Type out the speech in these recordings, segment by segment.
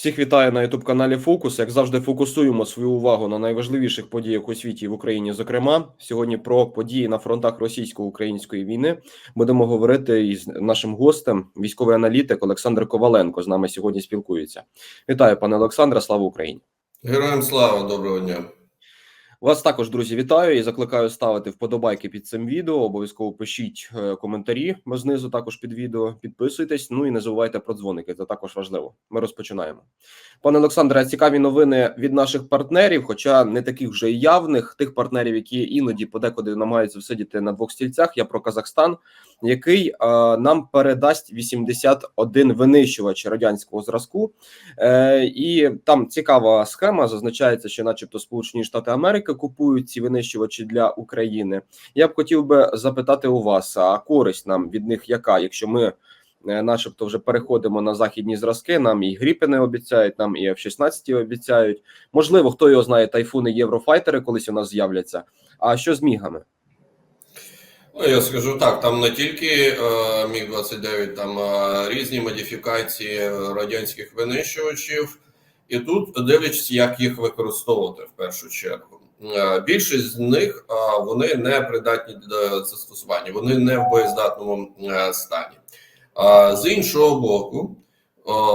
Всіх вітаю на youtube каналі Фокус. Як завжди, фокусуємо свою увагу на найважливіших подіях у світі в Україні. Зокрема, сьогодні про події на фронтах російсько-української війни будемо говорити із нашим гостем, військовий аналітик Олександр Коваленко. З нами сьогодні спілкується. Вітаю, пане Олександре. Слава Україні! Героям слава, доброго дня. Вас також, друзі, вітаю і закликаю ставити вподобайки під цим відео. Обов'язково пишіть е, коментарі знизу також під відео. Підписуйтесь. Ну і не забувайте про дзвоники. Це також важливо. Ми розпочинаємо. Пане Олександре, цікаві новини від наших партнерів, хоча не таких вже і явних, тих партнерів, які іноді подекуди намагаються всидіти на двох стільцях. Я про Казахстан, який е, нам передасть 81 винищувач радянського зразку, е, і там цікава схема. Зазначається, що, начебто, Сполучені Штати Америки купують ці винищувачі для України. Я б хотів би запитати у вас, а користь нам від них яка, якщо ми. е, Начебто вже переходимо на західні зразки. Нам і Гріпени обіцяють, нам і F-16 обіцяють. Можливо, хто його знає, тайфуни, єврофайтери колись у нас з'являться. А що з мігами? Ну, я скажу так: там не тільки е, Міг 29 там е, різні модифікації радянських винищувачів, і тут дивлячись, як їх використовувати в першу чергу. Е, більшість з них е, вони не придатні до застосування, вони не в боєздатному е, стані. З іншого боку,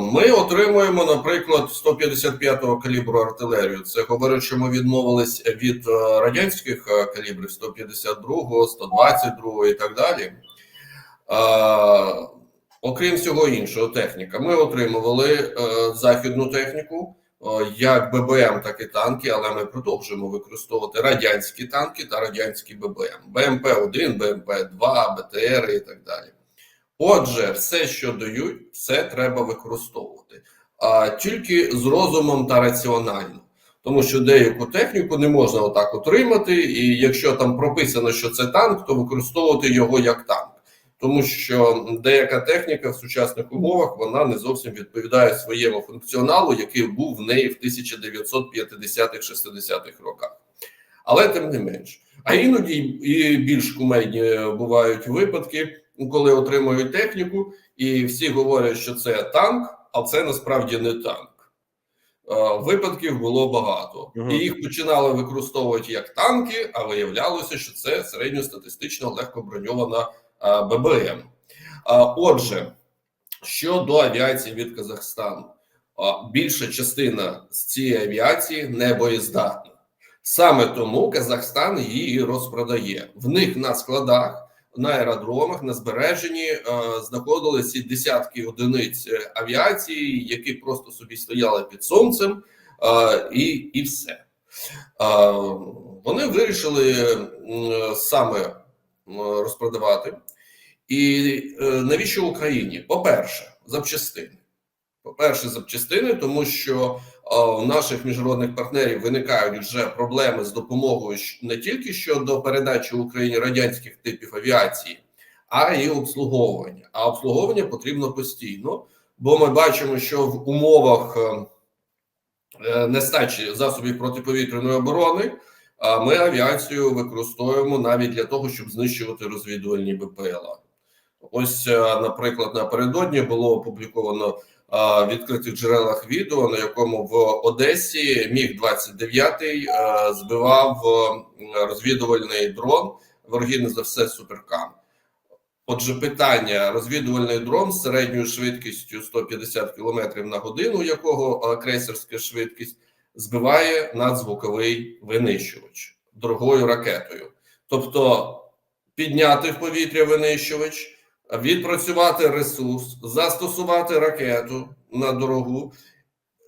ми отримуємо, наприклад, 155-го калібру артилерію. Це говорить, що ми відмовились від радянських калібрів 152-го, 122-го і так далі. Окрім всього іншого, техніка. Ми отримували західну техніку, як ББМ, так і танки, але ми продовжуємо використовувати радянські танки та радянські ББМ, БМП-1, БМП-2, БТР і так далі. Отже, все, що дають, все треба використовувати, а тільки з розумом та раціонально. Тому що деяку техніку не можна отак отримати, і якщо там прописано, що це танк, то використовувати його як танк. Тому що деяка техніка в сучасних умовах вона не зовсім відповідає своєму функціоналу, який був в неї в 1950-х 60-х роках. Але тим не менш, а іноді і більш кумедні бувають випадки, коли отримують техніку, і всі говорять, що це танк, а це насправді не танк. Е, Випадків було багато, і їх починали використовувати як танки, а виявлялося, що це середньостатистично легко броньована е, ББМ. А, Отже, щодо авіації від Казахстану, більша частина з цієї авіації не боєздатна. Саме тому Казахстан її розпродає. В них на складах, на аеродромах, на збереженні е, знаходилися десятки одиниць е, авіації, які просто собі стояли під сонцем, е, і, і все. Е, вони вирішили м, саме розпродавати. І е, навіщо Україні? По-перше, запчастини. По-перше, запчастини, тому що е, у наших міжнародних партнерів виникають вже проблеми з допомогою не тільки щодо передачі Україні радянських типів авіації, а й обслуговування. А обслуговування потрібно постійно, бо ми бачимо, що в умовах е, е, нестачі засобів протиповітряної оборони а ми авіацію використовуємо навіть для того, щоб знищувати розвідувальні БПЛА. Ось, е, наприклад, напередодні було опубліковано в відкритих джерелах відео, на якому в Одесі міг 29 е, збивав е, розвідувальний дрон. Вергідно за все суперкам. Отже, питання: розвідувальний дрон з середньою швидкістю 150 км на годину, якого крейсерська швидкість, збиває надзвуковий винищувач дорогою ракетою. Тобто підняти в повітря винищувач, відпрацювати ресурс, застосувати ракету на дорогу,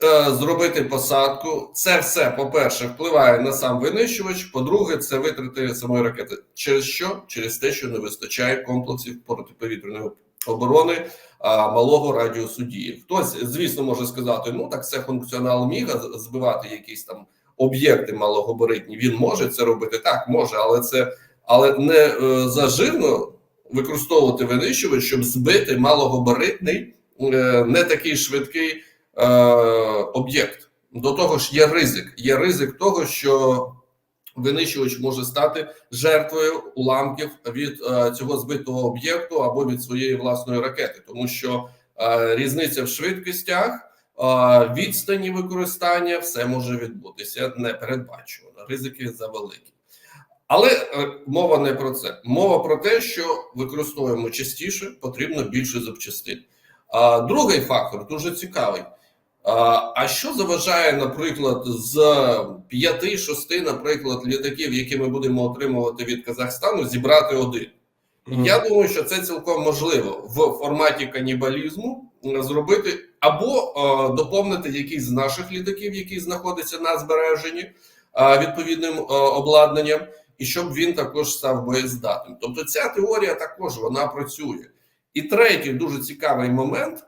е, зробити посадку. Це все, по-перше, впливає на сам винищувач. По-друге, це витрати самої ракети. Через що? Через те, що не вистачає комплексів протиповітряної оборони а, малого радіусу дії. Хтось, звісно, може сказати: ну так це функціонал міга збивати якісь там об'єкти малогабаритні. Він може це робити так, може, але це але не е, заживно використовувати винищувач, щоб збити малогабаритний, е, не такий швидкий е, об'єкт. До того ж, є ризик. Є ризик того, що винищувач може стати жертвою уламків від е, цього збитого об'єкту або від своєї власної ракети, тому що е, різниця в швидкостях відстані використання все може відбутися непередбачувано. Ризики завеликі. Але е, мова не про це. Мова про те, що використовуємо частіше, потрібно більше запчастин. Другий фактор дуже цікавий. А, що заважає, наприклад, з п'яти-шести, наприклад, літаків, які ми будемо отримувати від Казахстану, зібрати один? Мгм. Я думаю, що це цілком можливо в форматі канібалізму зробити або е, доповнити якийсь з наших літаків, який знаходиться на збереженні е, відповідним е, обладнанням, і щоб він також став боєздатним. Тобто, ця теорія також вона працює. І третій дуже цікавий момент: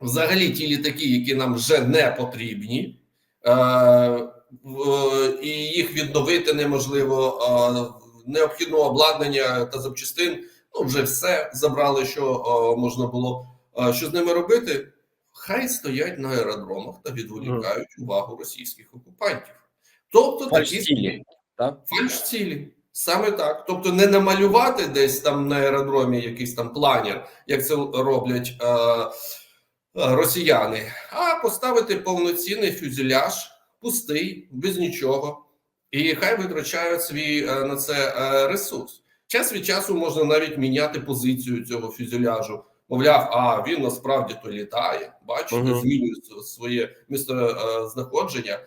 взагалі, ті літаки, які нам вже не потрібні, е, і їх відновити неможливо. Необхідного обладнання та запчастин, ну вже все забрали, що можна було. Що з ними робити? Хай стоять на аеродромах та відволікають увагу російських окупантів. Тобто такі Фальш-цілі, так? фальш-цілі. Саме так. Тобто не намалювати десь там на аеродромі якийсь там планер, як це роблять е, росіяни, а поставити повноцінний фюзеляж, пустий, без нічого. І хай витрачають свій е, на це е, ресурс. Час від часу можна навіть міняти позицію цього фюзеляжу. Мовляв, а він насправді то літає, бачите, Мгм. змінює своє місце е, знаходження.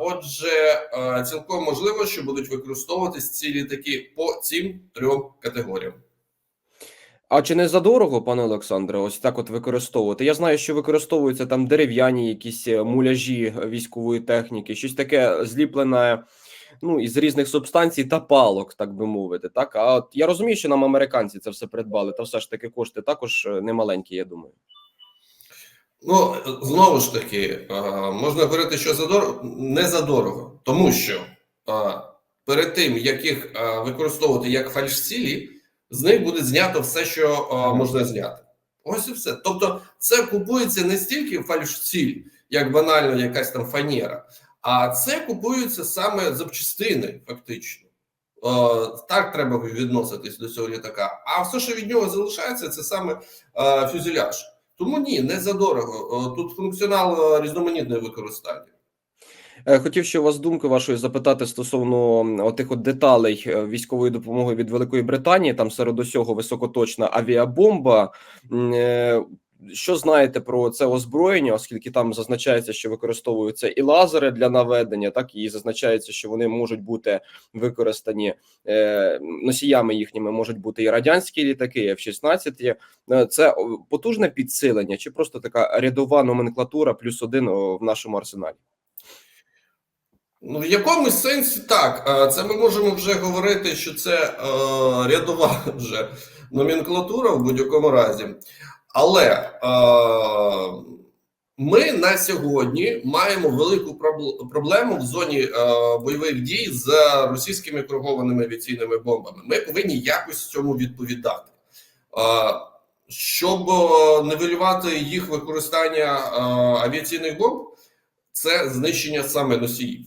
Отже, е, цілком можливо, що будуть використовуватись ці літаки по цим трьом категоріям. А чи не задорого, пане Олександре, ось так от використовувати? Я знаю, що використовуються там дерев'яні якісь е, муляжі е, військової техніки, щось таке зліплене ну, із різних субстанцій та палок, так би мовити. Так, а от я розумію, що нам американці це все придбали, та все ж таки кошти також е, немаленькі, я думаю. Ну знову ж таки, можна говорити, що задорого не задорого, тому що перед тим як їх використовувати як фальшцілі, з них буде знято все, що е, можна зняти. Ось і все. Тобто, це купується не стільки фальшціль, як банально якась там фанера, а це купуються саме запчастини, фактично. Е, Так треба відноситись до цього літака. А все, що від нього залишається, це саме е, фюзеляж. Тому ні, не задорого. Е, Тут функціонал різноманітне використання. Е, Хотів ще у вас думки вашої запитати стосовно м, отих от деталей е, військової допомоги від Великої Британії. Там серед усього високоточна авіабомба. Е, Що знаєте про це озброєння, оскільки там зазначається, що використовуються і лазери для наведення, так і зазначається, що вони можуть бути використані е, носіями їхніми, можуть бути і радянські літаки, і F-16. Е, Це потужне підсилення, чи просто така рядова номенклатура плюс один в нашому арсеналі? Ну, в якомусь сенсі так. Е, Це ми можемо вже говорити, що це е, рядова вже номенклатура в будь-якому разі. Але е, ми на сьогодні маємо велику пробл- проблему в зоні е, бойових дій з російськими керованими авіаційними бомбами. Ми повинні якось цьому відповідати. Е, щоб е, нивелювати їх використання е, авіаційних бомб, це знищення саме носіїв,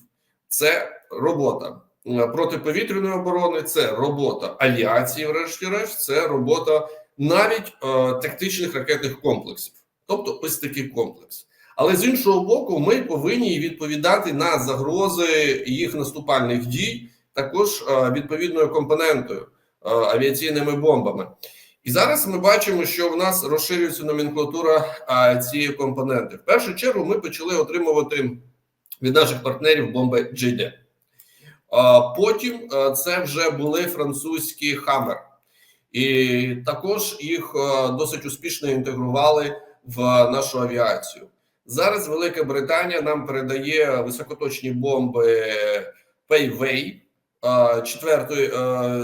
це робота е, протиповітряної оборони, це робота авіації, врешті-решт, це робота навіть е, тактичних ракетних комплексів, тобто ось такий комплекс. Але з іншого боку, ми повинні відповідати на загрози їх наступальних дій, також е, відповідною компонентою е, авіаційними бомбами. І зараз ми бачимо, що в нас розширюється номенклатура цієї компоненти. В першу чергу ми почали отримувати від наших партнерів бомби GD. Потім це вже були французькі Хаммер, і також їх досить успішно інтегрували в нашу авіацію. Зараз Велика Британія нам передає високоточні бомби Payway четвертої,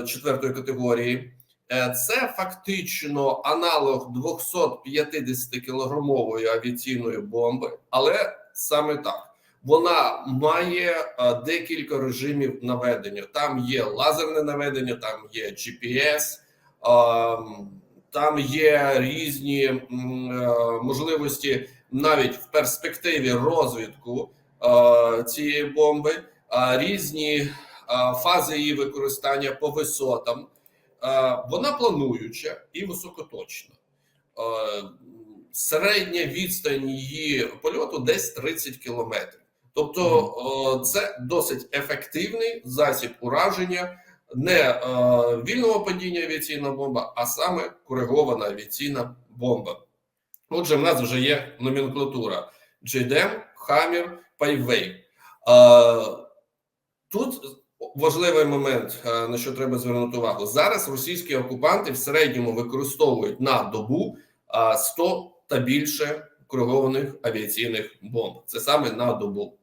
четвертої категорії. Е, Це фактично аналог 250 кілограмової авіаційної бомби, але саме так вона має е, декілька режимів наведення. Там є лазерне наведення, там є GPS, ем, там є різні е, можливості навіть в перспективі розвідку е, цієї бомби, різні фази її використання по висотам. Вона плануюча і високоточна. Середня відстань її польоту десь 30 кілометрів. Тобто, е, це досить ефективний засіб ураження не е, вільного падіння авіаційна бомба, а саме коригована авіаційна бомба. Отже, в нас вже є номенклатура JDM, Hammer, Paveway. Е, Тут важливий момент, е, на що треба звернути увагу. Зараз російські окупанти в середньому використовують на добу е, 100 та більше коригованих авіаційних бомб. Це саме на добу.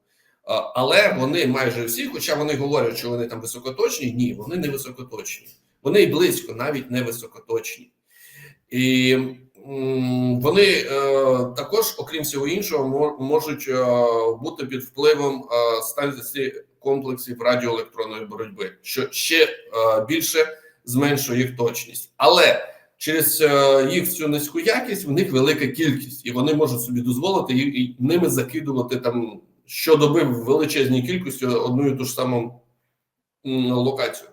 Але вони майже всі, хоча вони говорять, що вони там високоточні, ні, вони не високоточні. Вони і близько навіть не високоточні. І вони е, також, окрім всього іншого, мо- можуть е, бути під впливом е, станції комплексів радіоелектронної боротьби, що ще більше зменшує їх точність. Але через їх цю низьку якість в них велика кількість, і вони можуть собі дозволити і ними закидувати там щодоби в величезній кількості одну і ту ж саму локацію.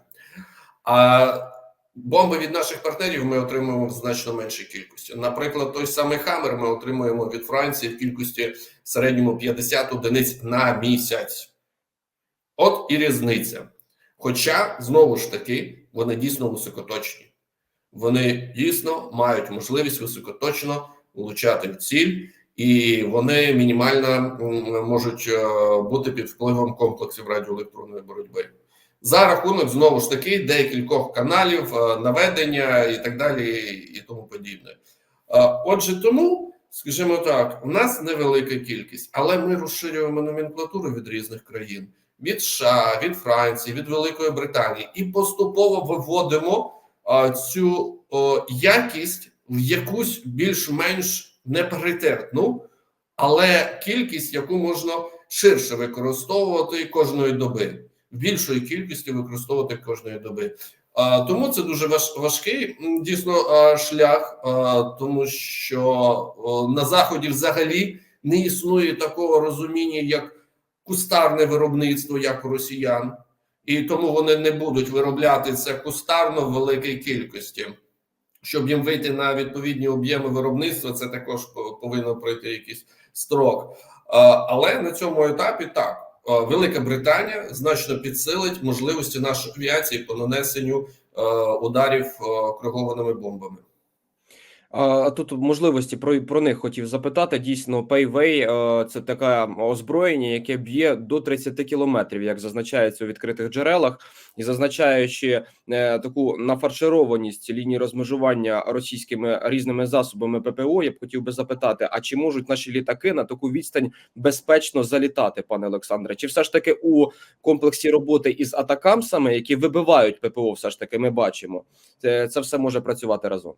А бомби від наших партнерів ми отримуємо в значно меншій кількості. Наприклад, той самий Хаммер ми отримуємо від Франції в кількості в середньому 50 одиниць на місяць. От і різниця. Хоча, знову ж таки, вони дійсно високоточні. Вони дійсно мають можливість високоточно влучати в ціль, і вони мінімально можуть е, бути під впливом комплексів радіоелектронної боротьби. За рахунок знову ж таки декількох каналів, е, наведення і так далі, і тому подібне. Е, Отже, тому, скажімо так, у нас невелика кількість, але ми розширюємо номенклатуру від різних країн від США, від Франції, від Великої Британії, і поступово виводимо цю якість в якусь більш-менш непаритетну, але кількість, яку можна ширше використовувати кожної доби, більшої кількості використовувати кожної доби. Тому це дуже важ, важкий дійсно шлях, тому що на заході взагалі не існує такого розуміння, як кустарне виробництво, як у росіян, і тому вони не будуть виробляти це кустарно в великій кількості. Щоб їм вийти на відповідні об'єми виробництва, це також повинно пройти якийсь строк. Але на цьому етапі так. Велика Британія значно підсилить можливості нашої авіації по нанесенню ударів кригованими бомбами. А тут можливості про, про них хотів запитати. Дійсно, Payway е, – це таке озброєння, яке б'є до 30 кілометрів, як зазначається у відкритих джерелах, і зазначаючи е, таку нафаршированість лінії розмежування російськими різними засобами ППО, я б хотів би запитати: а чи можуть наші літаки на таку відстань безпечно залітати, пане Олександре? Чи все ж таки у комплексі роботи із атакамсами, які вибивають ППО, все ж таки ми бачимо, це, це все може працювати разом?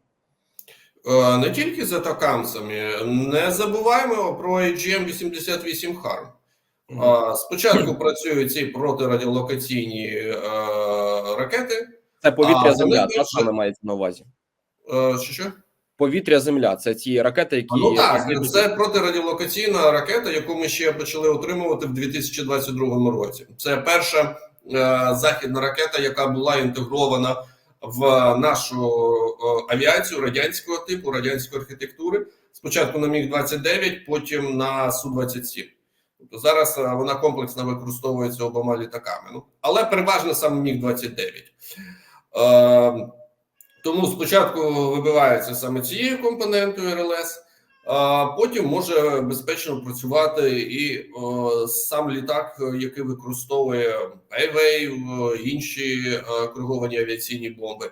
Е, Не тільки з атакамсами, не забуваємо про AGM-88 Harm. А, Спочатку працюють ці протирадіолокаційні е, ракети. Це повітря земля, та саме мається на увазі. Е, Що що? Повітря земля це ті ракети, які Ну так, це протирадіолокаційна ракета, яку ми ще почали отримувати в 2022 році. Це перша е, західна ракета, яка була інтегрована в нашу е, авіацію радянського типу, радянської архітектури. Спочатку на Міг 29 потім на Су 27 Тобто зараз е, вона комплексно використовується обома літаками. Ну але переважно саме Міг 29 Е, тому спочатку вибиваються саме цією компонентою РЛС, а потім може безпечно працювати і сам літак, який використовує Payway, інші е, кориговані авіаційні бомби.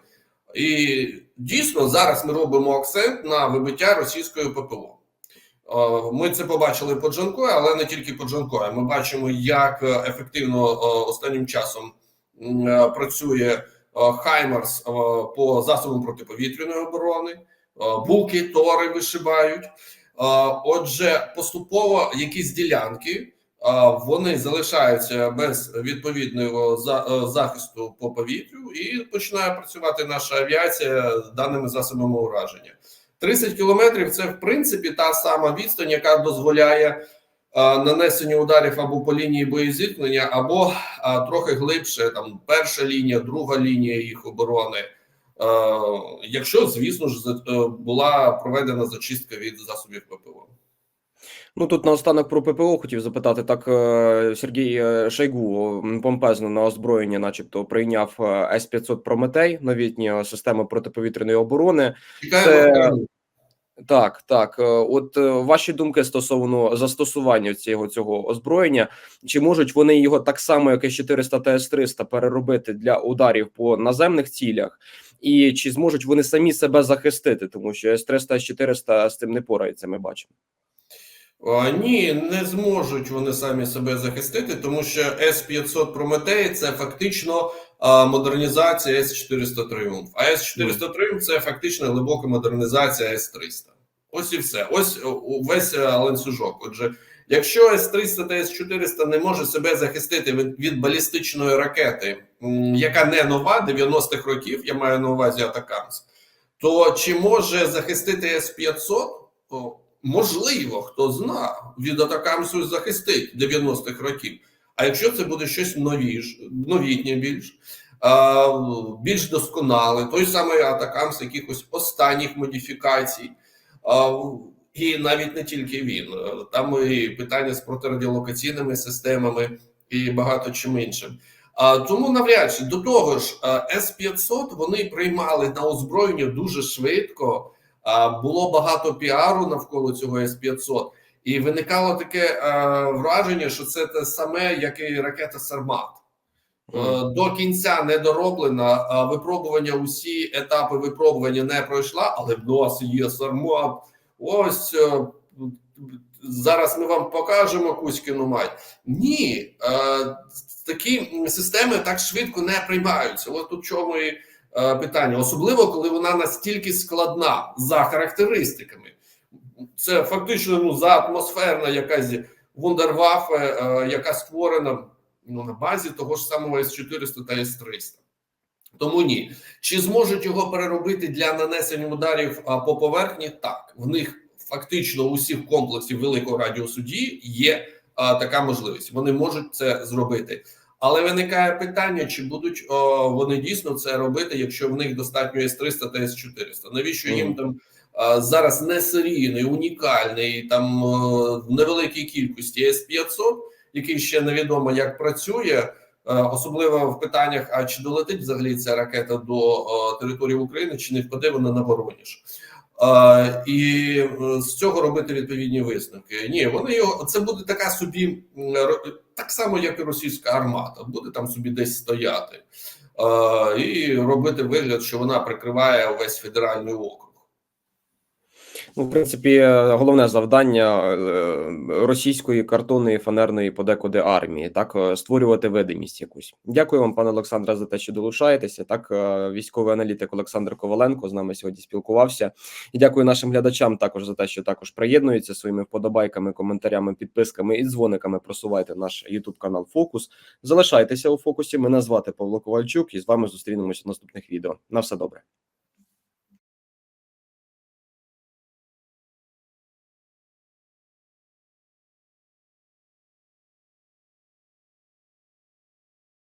І дійсно зараз ми робимо акцент на вибиття російської ППО. Е, Ми це побачили по Джанкою, але не тільки по Джанкою. Ми бачимо, як е, ефективно е, останнім часом е, працює е, Хаймарс е, по засобам протиповітряної оборони, е, булки, тори вишибають. Е, Отже, поступово якісь ділянки е, вони залишаються без відповідного за- е, захисту по повітрю, і починає працювати наша авіація даними засобами ураження. 30 кілометрів це в принципі та сама відстань, яка дозволяє е, нанесення ударів або по лінії боєзіткнення, або е, трохи глибше, там перша лінія, друга лінія їх оборони. Якщо, звісно ж, е, була проведена зачистка від засобів ППО. Ну тут наостанок про ППО хотів запитати. Так е, Сергій е, Шойгу помпезно на озброєння, начебто, прийняв С 500 Прометей, новітні е, системи протиповітряної оборони. Чекаємо. Це- Так, так. е, От е, ваші думки стосовно застосування цього цього озброєння, чи можуть вони його так само, як і 400 ТС 300 переробити для ударів по наземних цілях, і чи зможуть вони самі себе захистити, тому що С 300 С 400 з цим не порається. Ми бачимо. А, Ні, не зможуть вони самі себе захистити, тому що С-500 Прометей це фактично а, модернізація С-400 Тріумф. А С-400 Тріумф це фактично глибока модернізація С-300. Ось і все. Ось о, о, е, ланцюжок. Отже, якщо С-300 та С-400 не може себе захистити від, від балістичної ракети, яка не нова, 90-х років, я маю на увазі Атакамс, то чи може захистити С-500? Можливо, хто зна, від Атакамсу захистить 90-х років. А якщо це буде щось новіш, новітнє більш, більш досконале, той самий Атакамс якихось останніх модифікацій, і навіть не тільки він, там і питання з протирадіолокаційними системами і багато чим іншим. А, тому навряд чи до того ж, С-500 вони приймали на озброєння дуже швидко. А, було багато піару навколо цього С-500, і виникало таке е, враження, що це те саме, як і ракета Сармат. Е, До кінця не дороблена, випробування, усі етапи випробування не пройшла, але в нас є Сармат. Ось е, зараз ми вам покажемо Кузькіну мать. Ні, е, такі системи так швидко не приймаються. От у чому і е, питання, особливо коли вона настільки складна за характеристиками. Це фактично ну, за атмосферна якась вундервафе, яка створена ну, на базі того ж самого С-400 та С-300. Тому ні. Чи зможуть його переробити для нанесення ударів по поверхні? Так, в них фактично у всіх комплексів великого радіусу дії є а, така можливість. Вони можуть це зробити. Але виникає питання, чи будуть о, вони дійсно це робити, якщо в них достатньо С-300 та С-400? Навіщо їм там зараз не серійний, унікальний, там о, в невеликій кількості С-500, який ще невідомо як працює, особливо в питаннях: а чи долетить взагалі ця ракета до е, території України, чи не впаде вона на Воронеж? Е, І е, з цього робити відповідні висновки. Ні, вони його це буде така собі так само, як і російська армата, буде там собі десь стояти е, і робити вигляд, що вона прикриває увесь федеральний округ. Ну, в принципі, е, головне завдання е, російської картонної фанерної подекуди армії, так е, створювати видимість якусь. Дякую вам, пане Олександре, за те, що долучаєтеся. Так, військовий аналітик Олександр Коваленко з нами сьогодні спілкувався. І дякую нашим глядачам також за те, що також приєднуються своїми вподобайками, коментарями, підписками і дзвониками. Просувайте наш YouTube канал Фокус. Залишайтеся у фокусі. Мене звати Павло Ковальчук, і з вами зустрінемося в наступних відео. На все добре.